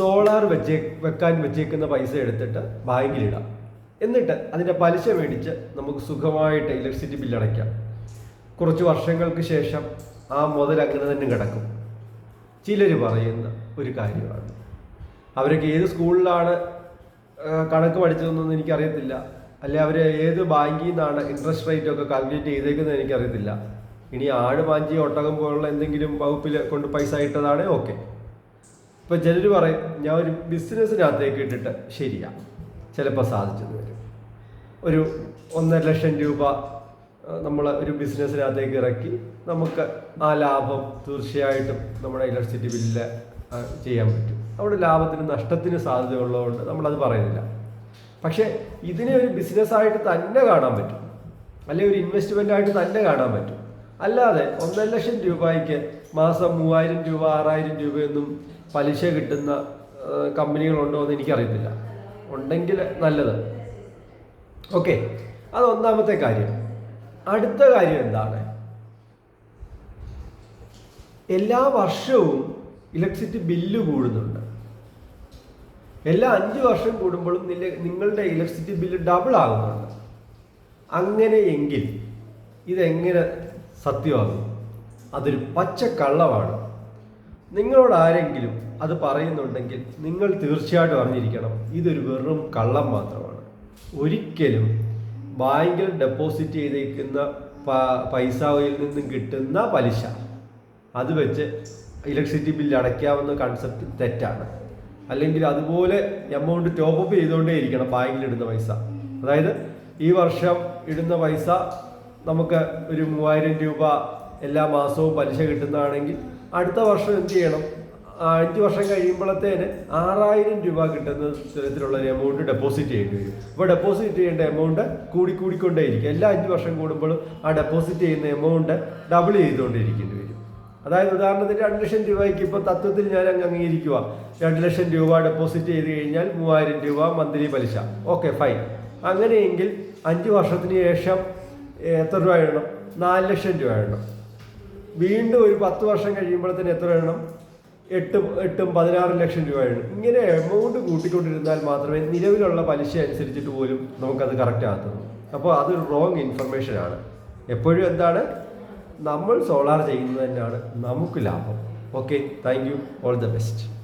Solar വെച്ചേ വെക്കാൻ വെച്ചേക്കുന്ന പൈസ എടുത്തിട്ട് ബാങ്കിലിടാം എന്നിട്ട് അതിന്റെ പലിശ മേടിച്ച് നമുക്ക് സുഖമായിട്ട് ഇലക്ട്രിസിറ്റി ബില്ല് അടയ്ക്കാം. കുറച്ച് വർഷങ്ങൾക്ക് ശേഷം ആ മുതൽ അങ്ങനെ തന്നെ കിടക്കും. ചിലർ പറയുന്ന ഒരു കാര്യമാണ്. അവരൊക്കെ ഏത് സ്കൂളിലാണ് കണക്ക് പഠിച്ചതെന്നൊന്നും എനിക്കറിയത്തില്ല. അല്ലെ അവർ ഏത് ബാങ്കിൽ നിന്നാണ് ഇൻട്രസ്റ്റ് റേറ്റ് ഒക്കെ കാൽക്കുലേറ്റ് ചെയ്തേക്കുന്നത് എനിക്കറിയത്തില്ല. ഇനി ആട് മാഞ്ചി ഒട്ടകം പോലുള്ള എന്തെങ്കിലും വകുപ്പിൽ കൊണ്ട് പൈസ ഇട്ടതാണേ ഓക്കെ ഇപ്പൊ ചിലർ പറയും ഞാൻ ഒരു ബിസിനസ്സിനകത്തേക്ക് ഇട്ടിട്ട് ശരിയാ. ചിലപ്പോൾ സാധിച്ചെന്ന് വരും. ഒരു ഒന്നര ലക്ഷം രൂപ നമ്മൾ ഒരു ബിസിനസ്സിനകത്തേക്ക് ഇറക്കി നമുക്ക് ആ ലാഭം തീർച്ചയായിട്ടും നമ്മുടെ ഇലക്ട്രിസിറ്റി ബില്ല് ചെയ്യാൻ പറ്റും. അവിടെ ലാഭത്തിന് നഷ്ടത്തിന് സാധ്യത ഉള്ളതുകൊണ്ട് നമ്മളത് പറയുന്നില്ല. പക്ഷേ ഇതിനെ ഒരു ബിസിനസ്സായിട്ട് തന്നെ കാണാൻ പറ്റും. അല്ലെങ്കിൽ ഒരു ഇൻവെസ്റ്റ്മെന്റ് ആയിട്ട് തന്നെ കാണാൻ പറ്റും. അല്ലാതെ ഒന്നര ലക്ഷം രൂപയ്ക്ക് മാസം മൂവായിരം രൂപ ആറായിരം രൂപയൊന്നും പലിശ കിട്ടുന്ന കമ്പനികളുണ്ടോ എന്ന് എനിക്കറിയത്തില്ല. ഉണ്ടെങ്കിൽ നല്ലത്. ഓക്കെ അത് ഒന്നാമത്തെ കാര്യം. അടുത്ത കാര്യം എന്താണ്? എല്ലാ വർഷവും ഇലക്ട്രിസിറ്റി ബില്ല് കൂടുന്നുണ്ട്. എല്ലാ അഞ്ച് വർഷം കൂടുമ്പോഴും നിങ്ങളുടെ ഇലക്ട്രിസിറ്റി ബില്ല് ഡബിൾ ആകുന്നുണ്ട്. അങ്ങനെയെങ്കിൽ ഇതെങ്ങനെ സത്യമാകും അതൊരു പച്ച കള്ളമാണ് നിങ്ങളോട് ആരെങ്കിലും അത് പറയുന്നുണ്ടെങ്കിൽ നിങ്ങൾ തീർച്ചയായിട്ടും അറിഞ്ഞിരിക്കണം ഇതൊരു വെറും കള്ളം മാത്രമാണ്. ഒരിക്കലും ബാങ്കിൽ ഡെപ്പോസിറ്റ് ചെയ്തേക്കുന്ന പൈസയിൽ നിന്നും കിട്ടുന്ന പലിശ അത് വെച്ച് ഇലക്ട്രിസിറ്റി ബില്ല് അടയ്ക്കാവുന്ന കൺസെപ്റ്റ് തെറ്റാണ്. അല്ലെങ്കിൽ അതുപോലെ എമൗണ്ട് ടോപ്പപ്പ് ചെയ്തുകൊണ്ടേ ഇരിക്കണം ബാങ്കിൽ ഇടുന്ന പൈസ. അതായത് ഈ വർഷം ഇടുന്ന പൈസ നമുക്ക് ഒരു മൂവായിരം രൂപ എല്ലാ മാസവും പലിശ കിട്ടുന്നതാണെങ്കിൽ അടുത്ത വർഷം എന്ത് ചെയ്യണം? അഞ്ച് വർഷം കഴിയുമ്പോഴത്തേന് ആറായിരം രൂപ കിട്ടുന്ന തരത്തിലുള്ള ഒരു എമൗണ്ട് ഡെപ്പോസിറ്റ് ചെയ്യേണ്ടി വരും. അപ്പോൾ ഡെപ്പോസിറ്റ് ചെയ്യേണ്ട എമൗണ്ട് കൂടി കൂടിക്കൊണ്ടേയിരിക്കും. എല്ലാ അഞ്ച് വർഷം കൂടുമ്പോഴും ആ ഡെപ്പോസിറ്റ് ചെയ്യുന്ന എമൗണ്ട് ഡബിൾ ചെയ്തുകൊണ്ടിരിക്കേണ്ടി വരും. അതായത് ഉദാഹരണത്തിന് രണ്ട് ലക്ഷം രൂപയ്ക്ക് ഇപ്പോൾ തത്വത്തിൽ ഞാൻ അങ്ങ് അംഗീകരിക്കുക രണ്ട് ലക്ഷം രൂപ ഡെപ്പോസിറ്റ് ചെയ്ത് കഴിഞ്ഞാൽ മൂവായിരം രൂപ മന്ത്ലി പലിശ. ഓക്കെ ഫൈൻ അങ്ങനെയെങ്കിൽ അഞ്ച് വർഷത്തിന് ശേഷം എത്ര രൂപ ഇടണം നാല് ലക്ഷം രൂപ ഇടണം വീണ്ടും ഒരു പത്ത് വർഷം കഴിയുമ്പോഴത്തേന് എത്ര ഇടണം എട്ട് എട്ടും പതിനാറ് ലക്ഷം രൂപ വേണം ഇങ്ങനെ എമൗണ്ട് കൂട്ടിക്കൊണ്ടിരുന്നാൽ മാത്രമേ നിലവിലുള്ള പലിശ അനുസരിച്ചിട്ട് പോലും നമുക്കത് കറക്റ്റ് ആകത്തുള്ളൂ. അപ്പോൾ അതൊരു റോങ് ഇൻഫർമേഷൻ ആണ്. എപ്പോഴും എന്താണ്? നമ്മൾ സോളാർ ചെയ്യുന്നത് തന്നെയാണ്. നമുക്ക് ലാഭം. Okay thank you all the best